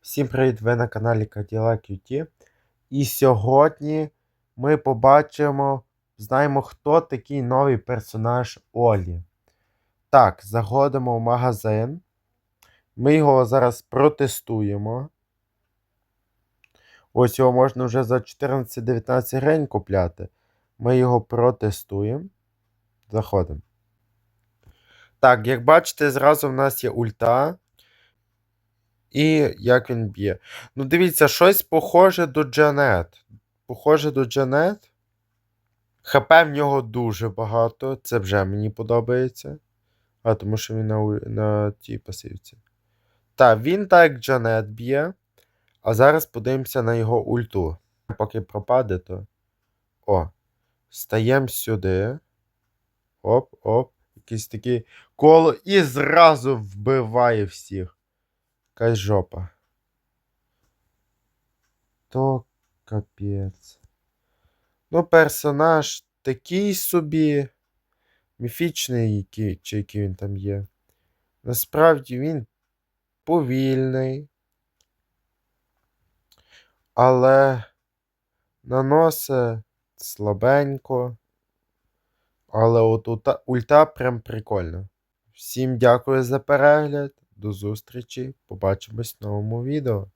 Всім привіт! Ви на каналі Cadillac QT. І сьогодні ми побачимо, знаємо, хто такий новий персонаж Олі. Так, заходимо в магазин. Ми його зараз протестуємо. Ось його можна вже за 14-19 гривень купляти. Ми його протестуємо. Заходимо. Так, як бачите, зразу в нас є ульта. І як він б'є. Ну, дивіться, щось похоже до Джанет. Похоже до Джанет. ХП в нього дуже багато. Це вже мені подобається. А, тому що він на, на тій пасивці. Так, він так Джанет б'є. А зараз подивимося на його ульту. Поки пропаде, то. О. Стаємо сюди. Оп, оп. Якийсь такий коло. І зразу вбиває всіх. Якась жопа. То капець. Ну, персонаж такий собі. Міфічний, який, чи який він там є. Насправді він повільний. Але наносить слабенько. Але от ульта, ульта прям прикольна. Всім дякую за перегляд. До зустрічі. Побачимось в новому відео.